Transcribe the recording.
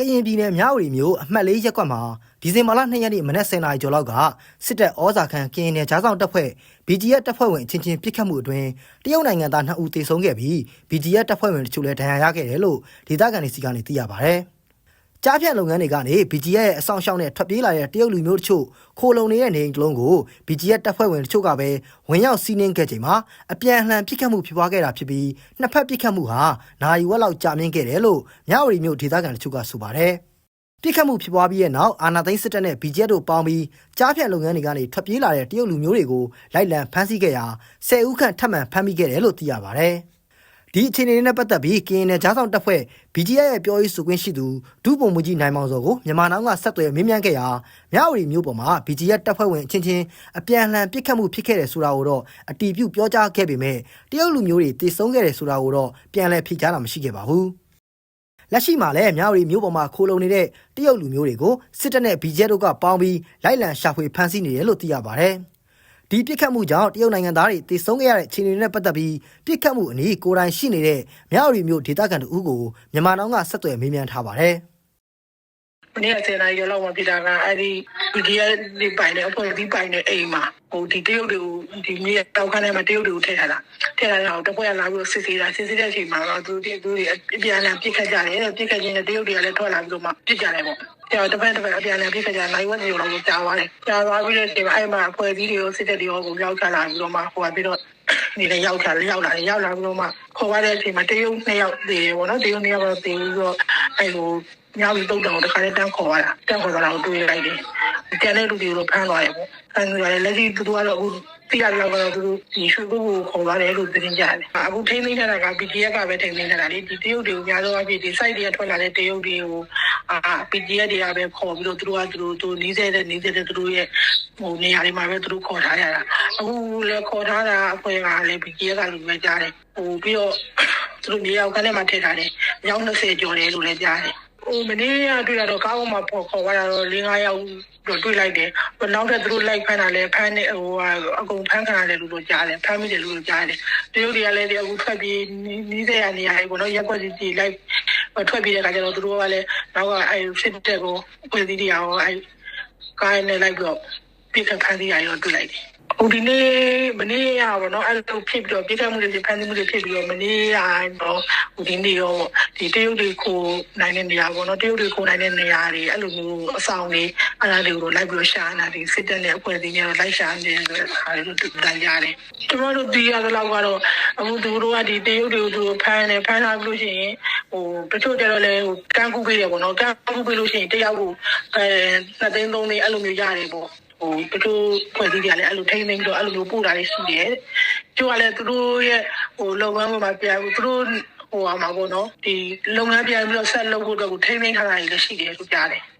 ကရင်ပြည်နယ်မြဝတီမြို့အမှတ်၄ရပ်ကွက်မှာဒီဇင်ဘာလ2ရက်နေ့မနက်10:00နာရီကျော်လောက်ကစစ်တပ်ဩဇာခံကရင်နယ်ဂျားဆောင်တပ်ဖွဲ့ BGF တပ်ဖွဲ့ဝင်အချင်းချင်းပစ်ခတ်မှုအတွင်းတရုတ်နိုင်ငံသား2ဦးသေဆုံးခဲ့ပြီး BGF တပ်ဖွဲ့ဝင်တချို့လည်းဒဏ်ရာရခဲ့တယ်လို့ဒေသခံတွေစီကနေသိရပါဗျ။ ကြားဖြတ်လုပ်ငန်းတွေကနေ BGF ရဲ့အဆောင်ရှောက်နဲ့ထွက်ပြေးလာတဲ့တရုတ်လူမျိုးတချို့ခိုလုံနေတဲ့နေအိမ်တစ်လုံးကို BGF တပ်ဖွဲ့ဝင်တချို့ကပဲဝင်ရောက်စီးနင်းခဲ့ချိန်မှာအပြန်အလှန်ပစ်ခတ်မှုဖြစ်ပွားခဲ့တာဖြစ်ပြီးနှစ်ဖက်ပစ်ခတ်မှုဟာနိုင်ဝက်လောက်ကြာမြင့်ခဲ့တယ်လို့မြဝတီမြို့ဒေသခံတချို့ကဆိုပါတယ်။ပြစ်ခတ်မှုဖြစ်ပွားပြီးတဲ့နောက်အာနာသိန်းစစ်တပ်နဲ့ BGF တို့ပေါင်းပြီးကြားဖြတ်လုပ်ငန်းတွေကနေထွက်ပြေးလာတဲ့တရုတ်လူမျိုးတွေကိုလိုက်လံဖမ်းဆီးခဲ့ရာ10ဦးခန့်ထပ်မံဖမ်းမိခဲ့တယ်လို့သိရပါဗျ။ ဒီအခြေအနေနဲ့ပတ်သက်ပြီးကရင်နယ်ကြားဆောင်တပ်ဖွဲ့ BGF ရဲ့ပြောရေးဆိုခွင့်ရှိသူဒုပုံမူကြီးနိုင်မောင်စောကိုမြန်မာနောက်ကဆက်သွယ်မေးမြန်းခဲ့ရာမြဝတီမြို့ပေါ်မှာ BGF တပ်ဖွဲ့ဝင်အချင်းချင်းအပြန်အလှန်ပစ်ခတ်မှုဖြစ်ခဲ့တယ်ဆိုတာကိုတော့အတီးပြုတ်ပြောကြားခဲ့ပေမဲ့တရုတ်လူမျိုးတွေတည်ဆုံခဲ့တယ်ဆိုတာကိုတော့ပြန်လည်ဖြေကြားတာမရှိခဲ့ပါဘူး။လက်ရှိမှာလည်းမြဝတီမြို့ပေါ်မှာခိုးလုံနေတဲ့တရုတ်လူမျိုးတွေကိုစစ်တပ်နဲ့ BGF တို့ကပေါင်းပြီးလိုက်လံရှာဖွေဖမ်းဆီးနေတယ်လို့သိရပါဗျ။ ဒီပြစ်ခတ်မှုကြောင့်တရုတ်နိုင်ငံသားတွေတည်ဆုံခဲ့ရတဲ့အခြေအနေနဲ့ပတ်သက်ပြီးပြစ်ခတ်မှုအနည်းကိုယ်တိုင်ရှိနေတဲ့မြဝတီမြို့ဒေသခံတို့ကိုမြန်မာနောင်ကဆက်သွယ်မေးမြန်းထားပါတယ်။မနေ့က10နာရီလောက်မှဖြစ်တာကအဲ့ဒီ PDF ဒီပိုင်တဲ့အဖွဲ့ဒီပိုင်တဲ့အိမ်မှာဟိုဒီတရုတ်တွေကိုဒီမြေတောက်ခန်းထဲမှာတရုတ်တွေကိုထည့်ထားတာထည့်ထားတာတော့တပွဲကလာပြီးစစ်ဆေးတာစစ်ဆေးတဲ့အချိန်မှာတော့သူတို့သူတွေအပြန်အလှန်ပြစ်ခတ်ကြတယ်ပြစ်ခတ်ခြင်းနဲ့တရုတ်တွေကလည်းထွက်လာပြီးတော့မှပြစ်ကြတယ်ပေါ့ ကျော်တစ်ဖက်တစ်ဖက်အပြန်အလှန်ပြစ်ခတ်ကြနိုင်ဝက်စီလောက်ကိုကြားသွားတယ်ကြားသွားပြီးတဲ့အချိန်မှာအဲ့မှာအဖွဲ့အစည်းတွေကိုစစ်တပ်တွေကိုရောက်ချလာပြီးတော့မှဟိုကပြီးတော့ဒီလည်းရောက်ချလာရောက်လာရောက်လာပြီးတော့မှခေါ်ရတဲ့အချိန်မှာတရုတ်နှစ်ယောက်တည်တယ်ပေါ့နော်တရုတ်နှစ်ယောက်တော့တည်ပြီးတော့အဲ့လိုညောင်တုတ်တောင်တခါလေးတန်းခေါ်ရတာတန်းခေါ်တာကိုတွေးလိုက်တယ်ကျန်တဲ့လူတွေကိုဖမ်းသွားတယ်ပေါ့ဖမ်းသွားတယ်လက်ရှိသူတို့ကတော့အခုသိရတော့ကတော့သူတို့ဒီရွှေဘုတ်ကိုခေါ်သွားတယ်လို့သတင်းကြတယ်အခုထိန်းသိမ်းထားတာက BGF ကပဲထိန်းသိမ်းထားတာလေဒီတရုတ်တွေကိုများသောအားဖြင့်ဒီ site တွေကထွက်လာတဲ့တရုတ်တွေကို အာ BGF တွေကပဲခေါ်ပြီးတော့သူတို့ကသူတို့သူနီးစဲတဲ့နီးစဲတဲ့သူတို့ရဲ့ဟိုနေရာတွေမှာပဲသူတို့ခေါ်ထားရတာအခုလည်းခေါ်ထားတာအဖွဲ့ကလည်း BGF ကလူပဲကြားတယ်ဟိုပြီးတော့သူတို့မြေအောင်ကနေမှထည့်ထားတယ်။ရောက်20ကျော်တယ်လို့လည်းကြားတယ်။ဟိုမနေ့ကတွေ့ရတော့ကားပေါ်မှာပေါ်ခေါ်သွားတာတော့၄၅ယောက်တော့တွေ့လိုက်တယ်။နောက်ထပ်သူတို့လိုက်ဖမ်းတာလည်းဖမ်းနေဟိုအကုန်ဖမ်းခံရတယ်လို့တော့ကြားတယ်။ဖမ်းမိတယ်လို့ကြားတယ်။တရုတ်တွေကလည်းဒီအခုထွက်ပြေးနီးစဲရနေရတယ်ပေါ့နော်။ရက်ွက်စီစီလိုက် ထွက်ပြေးတဲ့အခါကျတော့သူတို့ကလည်းနောက်ကအဲစစ်တပ်ကိုပြည်စည်းတရားကိုအဲကားနဲ့လိုက်ပြီးတော့ပြစ်ခတ်ဖမ်းစီရရောတွေ့လိုက်တယ်။ဟိုဒီနေ့မနေ့ကပေါ့နော်အဲ့လိုဖြစ်ပြီးတော့ပြစ်ခတ်မှုတွေဖမ်းဆီးမှုတွေဖြစ်ပြီးတော့မနေ့ကတော့ဟိုဒီနေ့ရောဒီတရုတ်တွေကိုနိုင်တဲ့နေရာပေါ့နော်တရုတ်တွေကိုနိုင်တဲ့နေရာတွေအဲ့လိုမျိုးအဆောင်တွေအဲ့ဒါတွေကိုလိုက်ပြီးတော့ရှာနေတာဒီစစ်တပ်နဲ့အဖွဲ့အစည်းတွေလိုက်ရှာနေတယ်ဆိုတော့အဲ့လိုတူတန်ကြတယ်ကျွန်တော်တို့ဒီရတဲ့လောက်ကတော့အခုသူတို့ကဒီတရုတ်တွေကိုသူဖမ်းတယ်ဖမ်းထားလို့ရှိရင် ဟိုတချို့ကျတော့လေဟိုကန်းကူးပေးတယ်ပေါ့နော်ကန်းကူးပေးလို့ရှိရင်တယောက်ကိုအဲနှစ်သိန်းသုံးသိန်းအဲ့လိုမျိုးရတယ်ပေါ့ဟိုတချို့ဖွဲ့စည်းကြတယ်အဲ့လိုထိမ့်သိမ်းတော့အဲ့လိုမျိုးပို့တာလေးရှိတယ်။ကျိုးကလည်းသူတို့ရဲ့ဟိုလုပ်ငန်းမှာပြန်သူတို့ဟိုဟာမှာပေါ့နော်ဒီလုပ်ငန်းပြန်ပြီးတော့ဆက်လုပ်ဖို့အတွက်ကိုထိမ့်သိမ်းထားတာတွေလည်းရှိတယ်လို့ကြားတယ်။